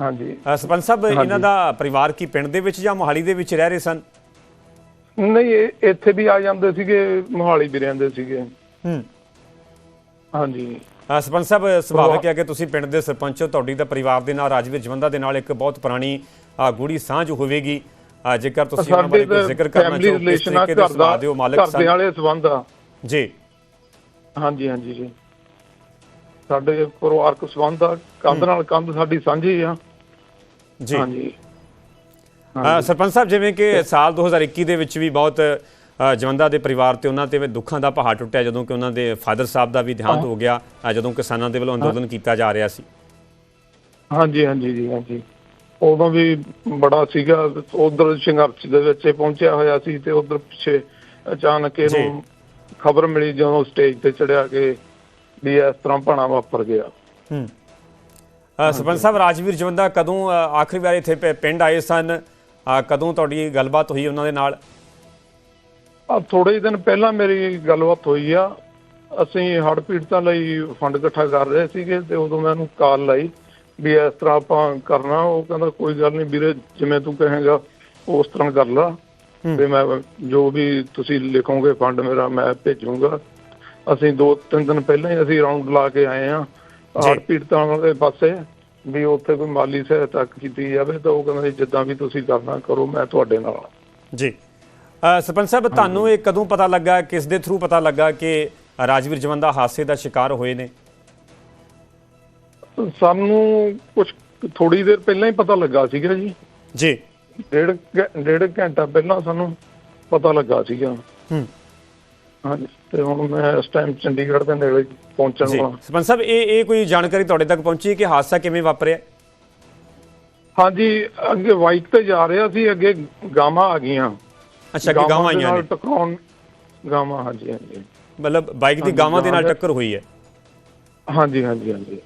ਹਾਂਜੀ। ਸਰਪੰਚ ਸਾਹਿਬ ਇਹਨਾਂ ਦਾ ਪਰਿਵਾਰ ਕੀ ਪਿੰਡ ਦੇ ਵਿੱਚ ਜਾਂ ਮੋਹਾਲੀ ਦੇ ਵਿੱਚ ਰਹਿ ਰਹੇ ਸਨ? ਨਹੀਂ ਇਹ ਇੱਥੇ ਵੀ ਆ ਜਾਂਦੇ ਸੀਗੇ ਮੋਹਾਲੀ ਵੀ ਰਹਿੰਦੇ ਸੀਗੇ। ਹੂੰ। ਹਾਂਜੀ। ਸਰਪੰਚ ਸਾਹਿਬ ਸੁਭਾਵਿਕ ਹੈ ਕਿ ਤੁਸੀਂ ਪਿੰਡ ਦੇ ਸਰਪੰਚ ਹੋ ਤੁਹਾਡੀ ਦਾ ਪਰਿਵਾਰ ਦੇ ਨਾਲ ਰਾਜਵੀਰ ਜਵੰਦਾ ਦੇ ਨਾਲ ਇੱਕ ਬਹੁਤ ਪੁਰਾਣੀ ਗੂੜੀ ਸਾਂਝ ਹੋਵੇਗੀ। ਜੇਕਰ ਤੁਸੀਂ ਉਹਨਾਂ ਬਾਰੇ ਕੋਈ ਜ਼ਿਕਰ ਕਰਨਾ ਚਾਹੋ ਕਿਸ ਤਰੀਕੇ ਦੇ ਘਰ ਸੁਭਾਅ ਦੇ ਉਹ ਮਾਲਕ ਘਰ ਦੇ ਸਨ। ਵਾਲੇ ਸਬੰਧ ਆ। ਜੀ। ਹਾਂਜੀ ਹਾਂਜੀ ਜੀ। ਸਾਡੇ ਪਰਿਵਾਰਕ ਸਬੰਧ ਆ ਕੰਧ ਨਾਲ ਕੰਧ ਸਾਡੀ ਸਾਂਝੀ ਆ। ਜੀ। ਹਾਂਜੀ। ਸਰਪੰਚ ਸਾਹਿਬ ਜਿਵੇਂ ਕਿ ਸਾਲ 2021 ਦੇ ਵਿੱਚ ਵੀ ਬਹੁਤ ਜਵੰਦਾ ਦੇ ਪਰਿਵਾਰ ਤੇ ਉਹਨਾਂ ਤੇ ਵੀ ਦੁੱਖਾਂ ਦਾ ਪਹਾੜ ਟੁੱਟਿਆ ਜਦੋਂ ਕਿ ਉਹਨਾਂ ਦੇ ਫਾਦਰ ਸਾਹਿਬ ਦਾ ਵੀ ਦੇਹਾਂਤ ਹੋ। ਗਿਆ ਜਦੋਂ ਕਿਸਾਨਾਂ ਦੇ ਵੱਲੋਂ ਅੰਦੋਲਨ ਕੀਤਾ ਜਾ ਰਿਹਾ ਸੀ। ਹਾਂਜੀ ਹਾਂਜੀ ਜੀ ਹਾਂਜੀ। ਉਦੋਂ ਵੀ ਬੜਾ ਸੀਗਾ ਉਧਰ ਸੰਘਰਸ਼ ਦੇ ਵਿੱਚ ਪਹੁੰਚਿਆ ਹੋਇਆ ਸੀ ਤੇ ਉਧਰ ਪਿੱਛੇ ਅਚਾਨਕ ਇਹਨੂੰ ਖਬਰ ਮਿਲੀ ਜਦੋਂ ਸਟੇਜ ਤੇ ਚੜਿਆ ਕਿ ਵੀ ਇਸ ਤਰ੍ਹਾਂ ਭਾਣਾ ਵਾਪਰ ਗਿਆ। ਹੂੰ। ਸਰਪੰਚ ਸਾਹਿਬ ਰਾਜਵੀਰ ਜਵੰਦਾ ਕਦੋਂ ਆਖਰੀ ਵਾਰ ਇੱਥੇ ਪਿੰਡ ਆਏ ਸਨ? ਕਦੋਂ ਤੁਹਾਡੀ ਗੱਲਬਾਤ ਹੋਈ ਉਹਨਾਂ ਦੇ ਨਾਲ? ਆ ਥੋੜੇ ਦਿਨ ਪਹਿਲਾਂ ਮੇਰੀ ਗੱਲਬਾਤ ਹੋਈ ਆ। ਅਸੀਂ ਹੜ੍ਹ ਪੀੜਤਾਂ ਲਈ ਫੰਡ ਇਕੱਠਾ ਕਰ ਰਹੇ ਸੀਗੇ ਤੇ ਉਦੋਂ ਮੈਂ ਉਹਨੂੰ ਕਾਲ ਲਾਈ ਵੀ ਇਸ ਤਰ੍ਹਾਂ ਆਪਾਂ ਕਰਨਾ। ਉਹ ਕਹਿੰਦਾ ਕੋਈ ਗੱਲ ਨਹੀਂ ਵੀਰੇ ਜਿਵੇਂ ਤੂੰ ਕਹੇਗਾ ਉਸ ਤਰ੍ਹਾਂ ਕਰ ਲਾ। ਤੇ ਮੈਂ ਜੋ ਵੀ ਤੁਸੀਂ ਲਿਖੋਗੇ ਫੰਡ ਮੇਰਾ ਮੈਂ ਭੇਜੂਗਾ। ਅਸੀਂ ਦੋ ਤਿੰਨ ਦਿਨ ਪਹਿਲਾਂ ਹੀ ਅਸੀਂ ਰਾਉਂਡ ਲਾ ਕੇ ਆਏ ਆ ਹੜ੍ਹ ਪੀੜਤਾਂ ਦੇ ਪਾਸੇ ਵੀ ਉੱਥੇ ਕੋਈ ਮਾਲੀ ਸਹਾਇਤਾ ਕੀਤੀ ਜਾਵੇ ਤਾਂ ਉਹ ਕਹਿੰਦਾ ਜਿੱਦਾਂ ਵੀ ਤੁਸੀਂ ਕਰਨਾ ਕਰੋ ਮੈਂ ਤੁਹਾਡੇ ਨਾਲ। ਜੀ। ਸਰਪੰਚ ਸਾਹਿਬ ਤੁਹਾਨੂੰ ਇਹ ਕਦੋਂ ਪਤਾ ਲੱਗਾ ਕਿਸ ਦੇ ਥਰੂ ਪਤਾ ਲੱਗਾ ਕਿ ਰਾਜਵੀਰ ਜਵੰਦਾ ਹਾਦਸੇ ਦਾ ਸ਼ਿਕਾਰ ਹੋਏ ਨੇ? ਸਾਨੂੰ ਕੁਝ ਥੋੜੀ ਦੇਰ ਪਹਿਲਾਂ ਹੀ ਪਤਾ ਲੱਗਾ ਸੀਗਾ ਜੀ। ਜੀ। ਡੇਢ ਡੇਢ ਘੰਟਾ ਪਹਿਲਾਂ ਸਾਨੂੰ ਪਤਾ ਲੱਗਾ ਸੀਗਾ। ਹੂੰ। ਹਾਂਜੀ ਤੇ ਹੁਣ ਮੈਂ ਇਸ ਟਾਈਮ ਚੰਡੀਗੜ੍ਹ ਦੇ ਨੇੜੇ ਪਹੁੰਚਣ ਜੀ। ਵਾਲਾ। ਸਰਪੰਚ ਸਾਹਿਬ ਇਹ ਇਹ ਕੋਈ ਜਾਣਕਾਰੀ ਤੁਹਾਡੇ ਤੱਕ ਪਹੁੰਚੀ ਕਿ ਹਾਦਸਾ ਕਿਵੇਂ ਵਾਪਰਿਆ? ਹਾਂਜੀ ਅੱਗੇ ਬਾਈਕ ਤੇ ਜਾ ਰਿਹਾ ਸੀ ਅੱਗੇ ਗਾਵਾਂ ਆ ਗਈਆਂ। ਅੱਛਾ ਕਿ ਗਾਵਾਂ ਦੇ ਆਈਆਂ ਨਾਲ ਨੇ ਟਕਰਾਉਣ ਗਾਵਾਂ ਹਾਂਜੀ ਹਾਂਜੀ। ਮਤਲਬ ਬਾਈਕ ਦੀ ਗਾਵਾਂ ਦੇ ਨਾਲ ਟੱਕਰ ਹੋਈ ਹੈ? ਹਾਂਜੀ ਹਾਂਜੀ ਹਾਂਜੀ।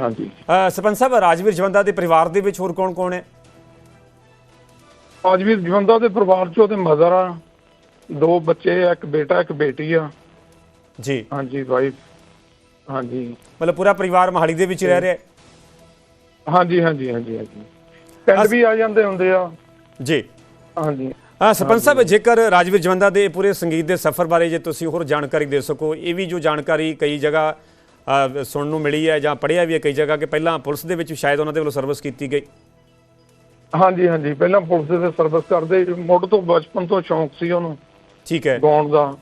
ਹਾਂਜੀ। ਅ, ਸਰਪੰਚ ਸਾਹਿਬ ਰਾਜਵੀਰ ਜਵੰਦਾ ਦੇ ਪਰਿਵਾਰ ਦੇ ਵਿੱਚ ਹੋਰ ਕੌਣ ਕੌਣ ਹੈ? ਅੱਜ ਵੀ ਜਵੰਦਾ ਦੇ ਪਰਿਵਾਰ ਚ ਉਹਦੇ ਮਦਰ ਆ। ਦੋ ਬੱਚੇ ਆ ਇੱਕ ਬੇਟਾ ਇੱਕ ਬੇਟੀ ਆ। ਜੀ। ਹਾਂਜੀ ਵਾਈਫ ਹਾਂਜੀ। ਮਤਲਬ ਪੂਰਾ ਪਰਿਵਾਰ ਮਹਾਲੀ ਦੇ ਵਿੱਚ ਰਹਿ ਰਿਹਾ ਹੈ? ਹਾਂਜੀ ਹਾਂਜੀ ਹਾਂਜੀ ਹਾਂਜੀ। ਪਿੰਡ ਵੀ ਆ ਜਾਂਦੇ ਹੁੰਦੇ ਆ। ਜੀ। ਹਾਂਜੀ। ਹਾਂ ਸਰਪੰਚ ਸਾਹਿਬ ਜੇਕਰ ਰਾਜਵੀਰ ਜਵੰਦਾ ਦੇ ਪੂਰੇ ਸੰਗੀਤ ਦੇ ਸਫ਼ਰ ਬਾਰੇ ਜੇ ਤੁਸੀਂ ਹੋਰ ਜਾਣਕਾਰੀ ਦੇ ਸਕੋ ਇਹ ਵੀ ਜੋ ਜਾਣਕਾਰੀ ਕਈ ਜਗ੍ਹਾ ਅ, ਸੁਣਨ ਨੂੰ ਮਿਲੀ ਹੈ ਜਾਂ ਪੜ੍ਹਿਆ ਵੀ ਹੈ ਕਈ ਜਗ੍ਹਾ ਕਿ ਪਹਿਲਾਂ ਪੁਲਿਸ ਦੇ ਵਿੱਚ ਸ਼ਾਇਦ ਉਹਨਾਂ ਦੇ ਵੱਲੋਂ ਸਰਵਿਸ ਕੀਤੀ ਗਈ? ਹਾਂਜੀ ਹਾਂਜੀ। ਪਹਿਲਾਂ ਪੁਲਿਸ ਦੇ ਸਰਵਿਸ ਕਰਦੇ ਮੁੱਢ ਤੋਂ ਬਚਪਨ ਤੋਂ ਸ਼ੌਂਕ ਸੀ ਉਹਨੂੰ। ਠੀਕ ਹੈ। ਗਾਉਣ ਦਾ।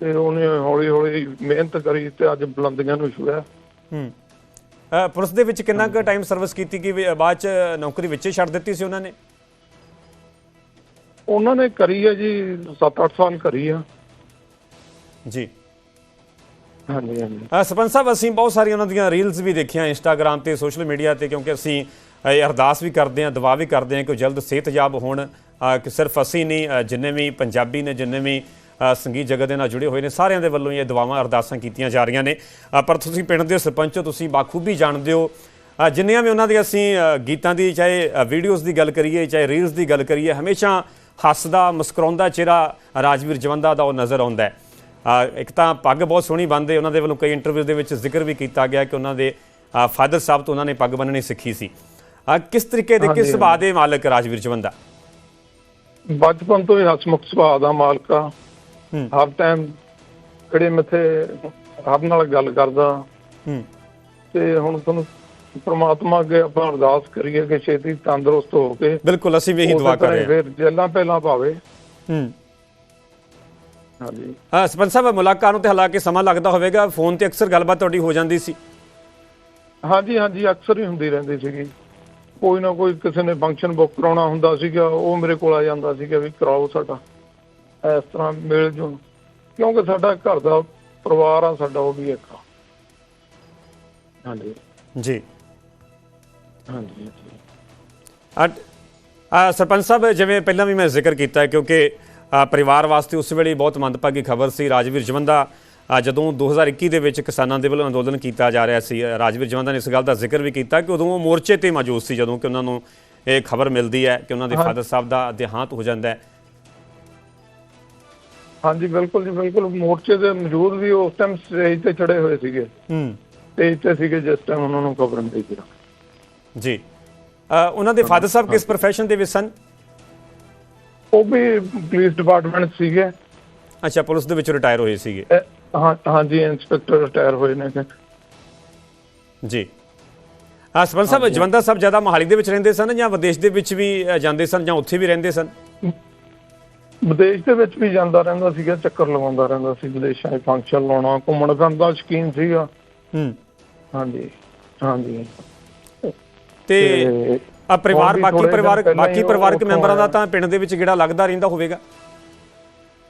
ਤੇ ਉਹਨੇ ਹੌਲੀ ਹੌਲੀ ਮਿਹਨਤ ਕਰੀ ਤੇ ਅੱਜ ਬੁਲੰਦੀਆਂ ਨੂੰ ਛੂਇਆ ਹੂੰ। ਪੁਲਿਸ ਦੇ ਵਿੱਚ ਕਿੰਨਾ ਕੁ ਟਾਈਮ ਸਰਵਿਸ ਕੀਤੀ ਕਿ ਬਾਅਦ ਚ ਨੌਕਰੀ ਵਿੱਚ ਛੱਡ ਦਿੱਤੀ ਸੀ ਉਹਨਾਂ ਨੇ? ਉਹਨਾਂ ਨੇ ਕਰੀ ਹੈ ਜੀ 7-8 ਸਾਲ ਕਰੀ ਆ। ਜੀ। ਹਾਂਜੀ ਹਾਂਜੀ। ਸਰਪੰਚ ਸਾਹਿਬ ਅਸੀਂ ਬਹੁਤ ਸਾਰੀਆਂ ਉਹਨਾਂ ਦੀਆਂ ਰੀਲਸ ਵੀ ਦੇਖੀਆਂ ਇੰਸਟਾਗ੍ਰam ਤੇ ਸੋਸ਼ਲ ਮੀਡੀਆ ਤੇ ਕਿਉਂਕਿ ਅਸੀਂ ਅਰਦਾਸ ਵੀ ਕਰਦੇ ਹਾਂ ਦੁਆ ਵੀ ਕਰਦੇ ਹਾਂ ਕਿ ਉਹ ਜਲਦ ਸਿਹਤਯਾਬ ਹੋਣ। ਕਿ ਸਿਰਫ ਅਸੀਂ ਨਹੀਂ ਜਿੰਨੇ ਵੀ ਪੰਜਾਬੀ ਨੇ ਜਿੰਨੇ ਵੀ ਸੰਗੀਤ ਜਗਤ ਦੇ ਨਾਲ ਜੁੜੇ ਹੋਏ ਨੇ ਸਾਰਿਆਂ ਦੇ ਵੱਲੋਂ ਇਹ ਦੁਆਵਾਂ ਅਰਦਾਸਾਂ ਕੀਤੀਆਂ ਜਾ ਰਹੀਆਂ ਨੇ। ਪਰ ਤੁਸੀਂ ਪਿੰਡ ਦੇ ਸਰਪੰਚ ਹੋ ਤੁਸੀਂ ਬਾਖੂਬੀ ਜਾਣਦੇ ਹੋ। ਜਿੰਨੀਆਂ ਵੀ ਉਹਨਾਂ ਦੀ ਅਸੀਂ ਗੀਤਾਂ ਦੀ ਚਾਹੇ ਵੀਡੀਓਜ਼ ਦੀ ਗੱਲ ਕਰੀਏ ਚਾਹੇ ਰੀਲਸ ਦੀ ਗੱਲ ਕਰੀਏ ਹਮੇਸ਼ਾ ਹੱਸਦਾ ਮੁਸਕਰਾਉਂਦਾ ਚਿਹਰਾ ਰਾਜਵੀਰ ਜਵੰਦਾ ਦਾ ਉਹ ਨਜ਼ਰ ਆਉਂਦਾ ਹੈ। ਇੱਕ ਤਾਂ ਪੱਗ ਬਹੁਤ ਸੋਹਣੀ ਬੰਨਦੇ ਉਹਨਾਂ ਦੇ ਵੱਲੋਂ ਕਈ ਇੰਟਰਵਿਊ ਦੇ ਵਿੱਚ ਜ਼ਿਕਰ ਵੀ ਕੀਤਾ ਗਿਆ ਕਿ ਉਹਨਾਂ ਦੇ ਫਾਦਰ ਸਾਹਿਬ ਤੋਂ ਉਹਨਾਂ ਨੇ ਪੱਗ ਬੰਨਣੀ ਸਿੱਖੀ ਸੀ। ਕਿਸ ਤਰੀਕੇ ਦੇ ਕਿਸ ਸੁਭਾਅ ਦੇ ਮਾਲਕ ਰਾਜਵੀਰ ਜਵੰਦਾ? ਬਚਪਨ ਤੋਂ ਹੀ ਹਸਮੁਖ ਸੁਭਾਅ ਦਾ ਮਾਲਕ ਆ। ਹੂੰ। ਹਰ ਟਾਈਮ ਕਿਹੜੇ ਮੱਥੇ ਹਰ ਨਾਲ ਗੱਲ ਕਰਦਾ। ਹੂੰ। ਤੇ ਹੁਣ ਤੁਹਾਨੂੰ ਪ੍ਰਮਾਤਮਾ ਅੱਗੇ ਆਪਾਂ ਅਰਦਾਸ ਕਰੀਏ ਕਿ ਛੇਤੀ ਤੰਦਰੁਸਤ ਹੋ ਕੇ ਬਿਲਕੁਲ ਅਸੀਂ ਵੀ ਇਹੀ ਦੁਆ ਕਰ ਹੀ ਰਹੇ ਹਾਂ ਫਿਰ ਜੇਲਾਂ ਪਹਿਲਾਂ ਪਾਵੇ। ਹੂੰ। ਹਾਂਜੀ। ਅ, ਸਰਪੰਚ ਸਾਹਿਬ ਮੁਲਾਕਾਤ ਨੂੰ ਤੇ ਹਾਲਾਂਕਿ ਸਮਾਂ ਲੱਗਦਾ ਹੋਵੇਗਾ ਫੋਨ ਤੇ ਅਕਸਰ ਗੱਲਬਾਤ ਤੁਹਾਡੀ ਹੋ ਜਾਂਦੀ ਸੀ। ਹਾਂਜੀ ਹਾਂਜੀ ਅਕਸਰ ਹੀ ਹੁੰਦੀ ਰਹਿੰਦੀ ਸੀਗੀ। ਕੋਈ ਨਾ ਕੋਈ ਕਿਸੇ ਨੇ ਫੰਕਸ਼ਨ ਬੁੱਕ ਕਰਾਉਣਾ ਹੁੰਦਾ ਸੀਗਾ ਉਹ ਮੇਰੇ ਕੋਲ ਆ ਜਾਂਦਾ ਸੀਗਾ ਵੀ ਕਰਾਓ ਸਾਡਾ ਇਸ ਤਰ੍ਹਾਂ ਮਿਲ ਜੁਲ। ਕਿਉਂਕਿ ਸਾਡਾ ਘਰ ਦਾ ਪਰਿਵਾਰ ਆ ਸਾਡਾ ਉਹ ਵੀ ਇੱਕ ਆ। ਹਾਂਜੀ। ਜੀ। ਹਾਂਜੀ ਅਟ- ਅ, ਸਰਪੰਚ ਸਾਹਿਬ ਜਿਵੇਂ ਪਹਿਲਾਂ ਵੀ ਮੈਂ ਜ਼ਿਕਰ ਕੀਤਾ ਹੈ ਕਿਉਂਕਿ ਪਰਿਵਾਰ ਵਾਸਤੇ ਉਸ ਵੇਲੇ ਬਹੁਤ ਮੰਦਭਾਗੀ ਖਬਰ ਸੀ। ਰਾਜਵੀਰ ਜਵੰਦਾ ਜਦੋਂ 2021 ਦੇ ਵਿੱਚ ਕਿਸਾਨਾਂ ਦੇ ਵੱਲੋਂ ਅੰਦੋਲਨ ਕੀਤਾ ਜਾ ਰਿਹਾ ਸੀ ਰਾਜਵੀਰ ਜਵੰਦਾ ਨੇ ਇਸ ਗੱਲ ਦਾ ਜ਼ਿਕਰ ਵੀ ਕੀਤਾ ਕਿ ਉਦੋਂ ਉਹ ਮੋਰਚੇ ਤੇ ਮੌਜੂਦ ਸੀ ਜਦੋਂ ਕਿ ਉਹਨਾਂ ਨੂੰ ਇਹ ਖਬਰ ਮਿਲਦੀ ਹੈ ਕਿ ਉਹਨਾਂ ਦੇ ਫਾਦਰ ਸਾਹਿਬ ਦਾ ਦੇਹਾਂਤ ਹੋ ਜਾਂਦਾ ਹੈ। ਹਾਂਜੀ ਬਿਲਕੁਲ ਜੀ ਬਿਲਕੁਲ। ਮੋਰਚੇ ਦੇ ਮੌਜੂਦ ਵੀ ਉਸ ਟਾਈਮ ਸਟੇਜ ਤੇ ਚੜੇ ਹੋਏ ਸੀਗੇ। ਹੂੰ। ਸਟੇਜ ਤੇ ਸੀਗੇ ਜਿਸ ਟਾਈਮ ਉਹਨਾਂ ਨੂੰ ਖਬਰ ਮਿਲੀ ਸੀ। ਜੀ। ਉਹਨਾਂ ਦੇ ਫਾਦਰ ਸਾਹਿਬ ਕਿਸ profession ਦੇ ਵਿੱਚ ਸਨ? ਉਹ ਵੀ ਪੁਲਿਸ ਡਿਪਾਰਟਮੈਂਟ ਸੀਗੇ। ਅੱਛਾ ਪੁਲਿਸ ਦੇ ਵਿੱਚ ਰਿਟਾਇਰ ਹੋਏ ਸੀਗੇ। ਹਾਂ ਹਾਂਜੀ ਇੰਸਪੈਕਟਰ ਰਿਟਾਇਰ ਹੋਏ ਨੇ। ਜੀ। ਆ ਸਰਪੰਚ ਸਾਹਿਬ ਜਵੰਦਾ ਸਾਹਿਬ ਜ਼ਿਆਦਾ ਮੋਹਾਲੀ ਦੇ ਵਿੱਚ ਰਹਿੰਦੇ ਸਨ ਜਾਂ ਵਿਦੇਸ਼ ਦੇ ਵਿੱਚ ਵੀ ਅ, ਜਾਂਦੇ ਸਨ ਜਾਂ ਉੱਥੇ ਵੀ ਰਹਿੰਦੇ ਸਨ? ਵਿਦੇਸ਼ ਦੇ ਵਿੱਚ ਵੀ ਜਾਂਦਾ ਰਹਿੰਦਾ ਸੀਗਾ ਚੱਕਰ ਲਗਾਉਂਦਾ ਰਹਿੰਦਾ ਸੀ ਵਿਦੇਸ਼ਾਂ 'ਚ ਫੰਕਸ਼ਨ ਲਾਉਣਾ ਘੁੰਮਣ ਫਿਰਨ ਦਾ ਸ਼ੌਕੀਨ ਸੀਗਾ। ਹੂੰ। ਹਾਂਜੀ ਹਾਂਜੀ। ਤੇ ਤੇ ਆ ਪਰਿਵਾਰ ਵੀ ਬਾਕੀ ਥੋੜ੍ਹੇ ਦਿਨ ਪਰਿਵਾਰਕ ਪਹਿਲਾਂ ਬਾਕੀ ਉਹ ਪਰਿਵਾਰਕ ਉੱਥੋਂ ਮੈਂਬਰਾਂ ਦਾ ਆਇਆ। ਤਾਂ ਪਿੰਡ ਦੇ ਵਿੱਚ ਗੇੜਾ ਲੱਗਦਾ ਰਹਿੰਦਾ ਹੋਵੇਗਾ।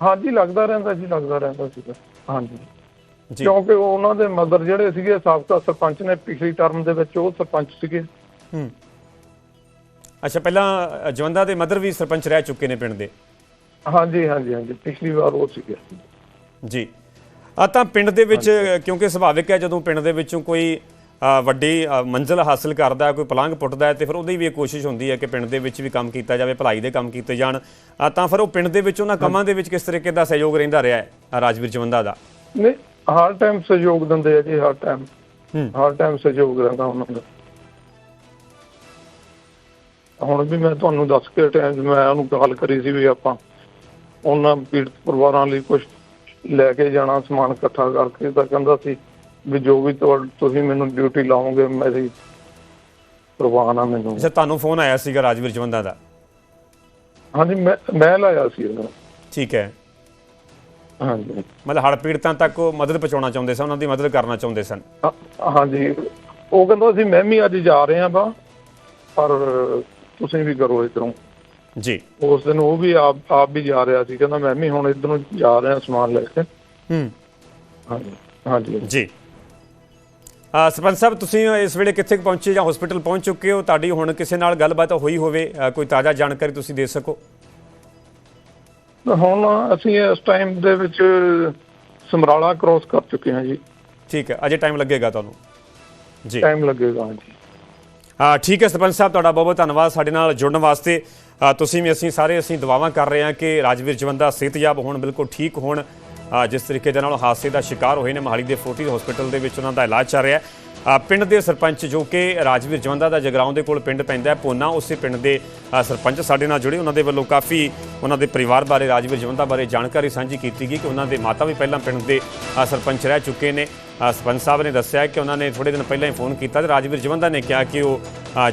ਹਾਂਜੀ ਲੱਗਦਾ ਰਹਿੰਦਾ ਜੀ ਲੱਗਦਾ ਰਹਿੰਦਾ ਸੀਗਾ। ਹਾਂਜੀ। ਜੀ। ਕਿਉਂਕਿ ਉਹਨਾਂ ਦੇ ਮਦਰ ਜਿਹੜੇ ਸੀਗੇ ਸਾਬਕਾ ਸਰਪੰਚ ਨੇ ਪਿਛਲੀ ਟਰਮ ਦੇ ਵਿੱਚ ਉਹ ਸਰਪੰਚ ਸੀਗੇ। ਹੂੰ। ਅੱਛਾ ਪਹਿਲਾਂ ਜਵੰਦਾ ਦੇ ਮਦਰ ਵੀ ਸਰਪੰਚ ਰਹਿ ਚੁੱਕੇ ਨੇ ਪਿੰਡ ਦੇ। ਹਾਂਜੀ ਹਾਂਜੀ ਹਾਂਜੀ। ਪਿਛਲੀ ਵਾਰ ਉਹ ਸੀਗੇ। ਜੀ। ਆ ਤਾਂ ਪਿੰਡ ਦੇ ਵਿੱਚ ਕਿਉਂਕਿ ਸੁਭਾਵਿਕ ਹੈ ਜਦੋਂ ਪਿੰਡ ਦੇ ਵਿੱਚੋਂ ਕੋਈ ਵੱਡੀ ਮੰਜ਼ਿਲ ਹਾਸਲ ਕਰਦਾ ਕੋਈ ਪਲੰਘ ਪੁੱਟਦਾ ਤੇ ਫਿਰ ਉਹਦੀ ਵੀ ਇਹ ਕੋਸ਼ਿਸ਼ ਹੁੰਦੀ ਹੈ ਕਿ ਪਿੰਡ ਦੇ ਵਿੱਚ ਵੀ ਕੰਮ ਕੀਤਾ ਜਾਵੇ ਭਲਾਈ ਦੇ ਕੰਮ ਕੀਤੇ ਜਾਣ। ਤਾਂ ਫਿਰ ਉਹ ਪਿੰਡ ਦੇ ਵਿੱਚ ਉਹਨਾਂ ਕੰਮਾਂ ਦੇ ਵਿੱਚ ਕਿਸ ਤਰੀਕੇ ਦਾ ਸਹਿਯੋਗ ਰਹਿੰਦਾ ਰਿਹਾ ਹੈ ਰਾਜਵੀਰ ਜਵੰਦਾ ਦਾ? ਨਹੀਂ ਹਰ ਟਾਈਮ ਸਹਿਯੋਗ ਦਿੰਦੇ ਆ ਜੀ ਹਰ ਟਾਈਮ। ਹਰ ਟਾਈਮ ਸਹਿਯੋਗ ਰਹਿੰਦਾ ਉਹਨਾਂ ਦਾ। ਹੁਣ ਵੀ ਮੈਂ ਤੁਹਾਨੂੰ ਦੱਸ ਕੇ ਟਾਈਮ ਮੈਂ ਉਹਨੂੰ ਕਾਲ ਕਰੀ ਸੀ ਵੀ ਆਪਾਂ ਉਹਨਾਂ ਪੀੜਤ ਪਰਿਵਾਰਾਂ ਲਈ ਕੁਝ ਲੈ ਕੇ ਜਾਣਾ ਸਮਾਨ ਇਕੱਠਾ ਕਰਕੇ ਤਾਂ ਕਹਿੰਦਾ ਸੀ ਵੀ ਜੋ ਵੀ ਤੁਸੀਂ ਮੈਨੂੰ ਡਿਊਟੀ ਲਾਓਗੇ ਮੇਰੀ ਪ੍ਰਵਾਨ ਆ ਮੈਨੂੰ। ਅੱਛਾ ਤੁਹਾਨੂੰ ਫੋਨ ਆਇਆ ਸੀਗਾ ਰਾਜਵੀਰ ਜਵੰਦਾ ਦਾ? ਹਾਂਜੀ ਮੈਂ ਮੈਂ ਲਾਇਆ ਸੀ ਉਹਨੂੰ ਠੀਕ ਹੈ। ਹਾਂਜੀ। ਮਤਲਬ ਹੜ੍ਹ ਪੀੜਤਾਂ ਤੱਕ ਉਹ ਮਦਦ ਪਹੁੰਚਾਉਣਾ ਚਾਹੁੰਦੇ ਸਨ ਉਹਨਾਂ ਦੀ ਮਦਦ ਕਰਨਾ ਚਾਹੁੰਦੇ ਸਨ? ਹਾਂ- ਹਾਂਜੀ। ਉਹ ਕਹਿੰਦਾ ਸੀ ਮੈਂ ਵੀ ਅੱਜ ਜਾ ਰਿਹਾ ਵਾ ਪਰ ਤੁਸੀਂ ਵੀ ਕਰੋ ਇਧਰੋਂ। ਜੀ। ਉਸ ਦਿਨ ਉਹ ਵੀ ਆਪ ਆਪ ਵੀ ਜਾ ਰਿਹਾ ਸੀ। ਕਹਿੰਦਾ ਮੈਂ ਵੀ ਹੁਣ ਇਧਰੋਂ ਜਾ ਰਿਹਾ ਸਮਾਨ ਲੈ ਕੇ। ਹੂੰ। ਹਾਂਜੀ ਹਾਂਜੀ। ਜੀ। ਸਰਪੰਚ ਸਾਹਿਬ ਤੁਸੀਂ ਇਸ ਵੇਲੇ ਕਿੱਥੇ ਪਹੁੰਚੇ ਜਾਂ ਹਸਪੀਟਲ ਪਹੁੰਚ ਚੁੱਕੇ ਹੋ? ਤੁਹਾਡੀ ਹੁਣ ਕਿਸੇ ਨਾਲ ਗੱਲਬਾਤ ਹੋਈ ਹੋਵੇ ਕੋਈ ਤਾਜ਼ਾ ਜਾਣਕਾਰੀ ਤੁਸੀਂ ਦੇ ਸਕੋ। ਹੁਣ ਅਸੀਂ ਇਸ ਟਾਈਮ ਦੇ ਵਿੱਚ ਸਮਰਾਲਾ ਕ੍ਰੋਸ ਕਰ ਚੁੱਕੇ ਹਾਂ ਜੀ। ਠੀਕ ਹੈ ਅਜੇ ਟਾਈਮ ਲੱਗੇਗਾ ਤੁਹਾਨੂੰ? ਜੀ। ਟਾਈਮ ਲੱਗੇਗਾ ਜੀ। ਆ ਠੀਕ ਹੈ ਸਰਪੰਚ ਸਾਹਿਬ ਤੁਹਾਡਾ ਬਹੁਤ ਬਹੁਤ ਧੰਨਵਾਦ ਸਾਡੇ ਨਾਲ ਜੁੜਨ ਵਾਸਤੇ। ਤੁਸੀਂ ਵੀ ਅਸੀਂ ਸਾਰੇ ਅਸੀਂ ਦੁਆਵਾਂ ਕਰ ਰਹੇ ਹਾਂ ਕਿ ਰਾਜਵੀਰ ਜਵੰਦਾ ਸਿਹਤਯਾਬ ਹੋਣ ਬਿਲਕੁਲ ਠੀਕ ਹੋਣ। ਜਿਸ ਤਰੀਕੇ ਦੇ ਨਾਲ ਹਾਦਸੇ ਦਾ ਸ਼ਿਕਾਰ ਹੋਏ ਨੇ ਮਹਾਲੀ ਦੇ ਫੋਰਟਿਸ ਹਸਪੀਟਲ ਦੇ ਵਿੱਚ ਉਹਨਾਂ ਦਾ ਇਲਾਜ ਚੱਲ ਰਿਹਾ ਹੈ। ਪਿੰਡ ਦੇ ਸਰਪੰਚ ਜੋ ਕਿ ਰਾਜਵੀਰ ਜਵੰਦਾ ਦਾ ਜਗਰਾਉਂ ਦੇ ਕੋਲ ਪਿੰਡ ਪੈਂਦਾ ਹੈ, ਪੋਨਾ ਉਸੇ ਪਿੰਡ ਦੇ ਸਰਪੰਚ ਸਾਡੇ ਨਾਲ ਜੁੜੇ। ਉਹਨਾਂ ਦੇ ਵੱਲੋਂ ਕਾਫੀ ਉਹਨਾਂ ਦੇ ਪਰਿਵਾਰ ਬਾਰੇ, ਰਾਜਵੀਰ ਜਵੰਦਾ ਬਾਰੇ ਜਾਣਕਾਰੀ ਸਾਂਝੀ ਕੀਤੀ ਗਈ ਕਿ ਉਹਨਾਂ ਦੇ ਮਾਤਾ ਵੀ ਪਹਿਲਾਂ ਪਿੰਡ ਦੇ ਸਰਪੰਚ ਰਹਿ ਚੁੱਕੇ ਨੇ। ਸਰਪੰਚ ਸਾਹਿਬ ਨੇ ਦੱਸਿਆ ਕਿ ਉਹਨਾਂ ਨੇ ਥੋੜੇ ਦਿਨ ਪਹਿਲਾਂ ਹੀ ਫੋਨ ਕੀਤਾ ਤੇ ਰਾਜਵੀਰ ਜਵੰਦਾ ਨੇ ਕਿਹਾ ਕਿ ਉਹ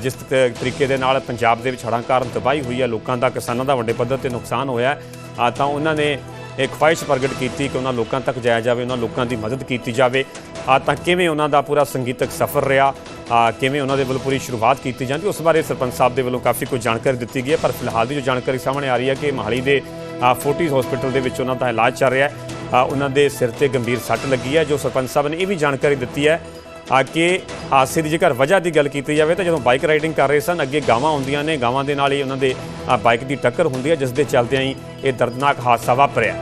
ਜਿਸ ਤ- ਤਰੀਕੇ ਦੇ ਨਾਲ ਪੰਜਾਬ ਦੇ ਵਿੱਚ ਹੜ੍ਹਾਂ ਕਾਰਨ ਤਬਾਹੀ ਹੋਈ ਹੈ, ਲੋਕਾਂ ਦਾ ਕਿਸਾਨਾਂ ਦਾ ਵੱਡੇ ਪੱਧਰ ਤੇ ਨੁਕਸਾਨ ਹੋਇਆ ਤਾਂ ਉਹਨਾਂ ਨੇ ਇੱਕ ਖੁਆਇਸ਼ ਪ੍ਰਗਟ ਕੀਤੀ ਕਿ ਉਹਨਾਂ ਲੋਕਾਂ ਤੱਕ ਜਾਇਆ ਜਾਵੇ, ਉਹਨਾਂ ਲੋਕਾਂ ਦੀ ਮਦਦ ਕੀਤੀ ਜਾਵੇ। ਆ ਤਾਂ ਕਿਵੇਂ ਉਹਨਾਂ ਦਾ ਪੂਰਾ ਸੰਗੀਤਕ ਸਫ਼ਰ ਰਿਹਾ? ਕਿਵੇਂ ਉਹਨਾਂ ਦੇ ਵੱਲੋਂ ਪੂਰੀ ਸ਼ੁਰੂਆਤ ਕੀਤੀ ਜਾਂਦੀ? ਉਸ ਬਾਰੇ ਸਰਪੰਚ ਸਾਹਿਬ ਦੇ ਵੱਲੋਂ ਕਾਫੀ ਕੁਝ ਜਾਣਕਾਰੀ ਦਿੱਤੀ ਗਈ ਹੈ, ਪਰ ਫਿਲਹਾਲ ਦੀ ਜੋ ਜਾਣਕਾਰੀ ਸਾਹਮਣੇ ਆ ਰਹੀ ਹੈ ਕਿ ਮਹਾਲੀ ਦੇ ਫੋਰਟਿਸ ਹਸਪੀਟਲ ਦੇ ਵਿੱਚ ਉਹਨਾਂ ਦਾ ਇਲਾਜ ਚੱਲ ਰਿਹਾ ਹੈ। ਉਹਨਾਂ ਦੇ ਸਿਰ ਤੇ ਗੰਭੀਰ ਸੱਟ ਲੱਗੀ ਹੈ, ਜੋ ਸਰਪੰਚ ਸਾਹਿਬ ਨੇ ਇਹ ਵੀ ਜਾਣਕਾਰੀ ਦਿੱਤੀ ਹੈ ਆ ਕਿ ਹਾਦਸੇ ਦੀ ਜੇਕਰ ਵਜ੍ਹਾ ਦੀ ਗੱਲ ਕੀਤੀ ਜਾਵੇ ਤਾਂ ਜਦੋਂ ਬਾਈਕ ਰਾਈਡਿੰਗ ਕਰ ਰਹੇ ਸਨ, ਅੱਗੇ ਗਾਵਾਂ ਆਉਂਦੀਆਂ ਨੇ, ਗਾਵਾਂ ਦੇ ਨਾਲ ਹੀ ਉਹਨਾਂ ਦੇ ਬਾਈਕ ਦੀ ਟੱਕਰ ਹੁੰਦੀ ਹੈ, ਜਿਸ ਦੇ ਚੱਲਦਿਆਂ ਹੀ ਇਹ ਦਰਦਨਾਕ ਹਾਦਸਾ ਵਾਪਰਿਆ।